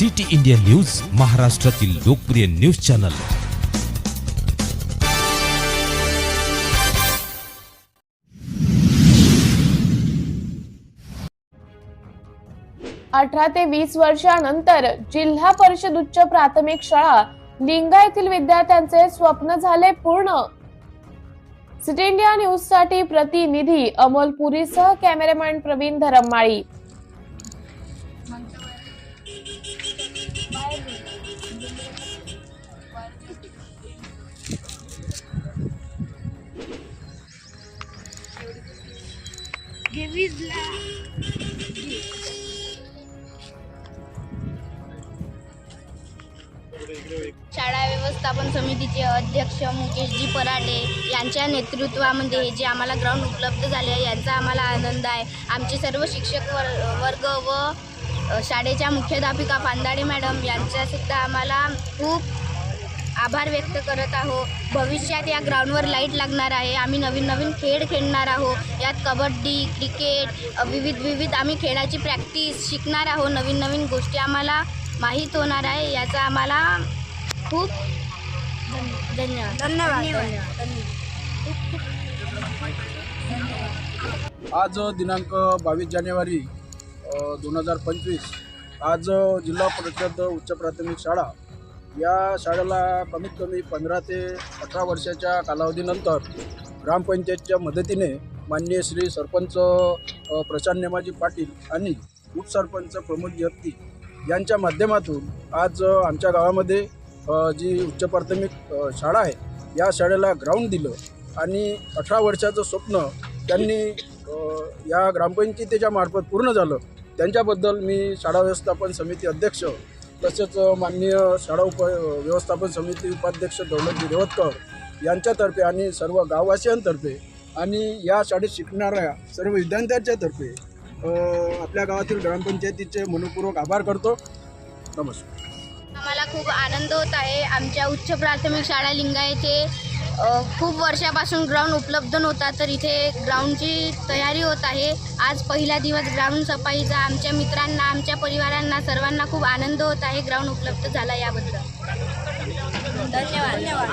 City India news महाराष्ट्रातील लोकप्रिय news channel. अठरा ते वीस वर्षानंतर जिल्हा परिषद उच्च प्राथमिक शाळा लिंगा येथील विद्यार्थ्यांचे स्वप्न झाले पूर्ण. सिटी इंडिया न्यूजसाठी प्रतिनिधी अमोल पुरीसह कॅमेरामॅन प्रवीण धरममाळी शाळा व्यवस्थापन समितीचे अध्यक्ष मुकेशजी पराडे यांच्या नेतृत्वामध्ये हे जे आम्हाला ग्राउंड उपलब्ध झाले आहे यांचा आम्हाला आनंद आहे. आमचे सर्व शिक्षक वर वर्ग व शाळेच्या मुख्याध्यापिका पांदाडे मॅडम यांचासुद्धा आम्हाला खूप आभार व्यक्त करत आहो भविष्यात या ग्राउंडवर लाइट लागणार आहे. आम्ही नवीन नवीन खेळ खेळणार आहोत. यात कबड्डी क्रिकेट विविध विविध आम्ही खेळाची प्रॅक्टिस शिकणार आहोत. नवीन नवीन गोष्टी आम्हाला माहीत होणार आहे. याचा आम्हाला खूप धन्यवाद. धन्यवाद. आज दिनांक बावीस जानेवारी दोन हजार पंचवीस. आज जिल्हा परिषद उच्च प्राथमिक शाळा या शाळेला कमीत कमी पंधरा ते अठरा वर्षाच्या कालावधीनंतर ग्रामपंचायतच्या मदतीने माननीय श्री सरपंच प्रशांत नेमाजी पाटील आणि उपसरपंच प्रमोद जगती यांच्या माध्यमातून आज आमच्या गावामध्ये जी उच्च प्राथमिक शाळा आहे या शाळेला ग्राउंड दिलं आणि अठरा वर्षाचं स्वप्न त्यांनी या ग्रामपंचायतीच्या मार्फत पूर्ण झालं. त्यांच्याबद्दल मी शाळा व्यवस्थापन समिती अध्यक्ष तसेच माननीय शाळा उप व्यवस्थापन समिती उपाध्यक्ष दौलतजी रेवतकर यांच्यातर्फे आणि सर्व गाववासियांतर्फे आणि या शाळेत शिकणाऱ्या सर्व विद्यार्थ्यांच्यातर्फे आपल्या गावातील ग्रामपंचायतीचे मनपूर्वक आभार करतो. नमस्कार. आम्हाला खूप आनंद होत आहे. आमच्या उच्च प्राथमिक शाळा लिंगायचे खूप वर्षापासून ग्राउंड उपलब्ध नव्हता तर इथे ग्राउंडची तयारी होत आहे. आज पहिला दिवस ग्राउंड सफाईचा. आमच्या मित्रांना आमच्या परिवारांना सर्वांना खूप आनंद होत आहे ग्राउंड उपलब्ध झाला याबद्दल. धन्यवाद धन्यवाद.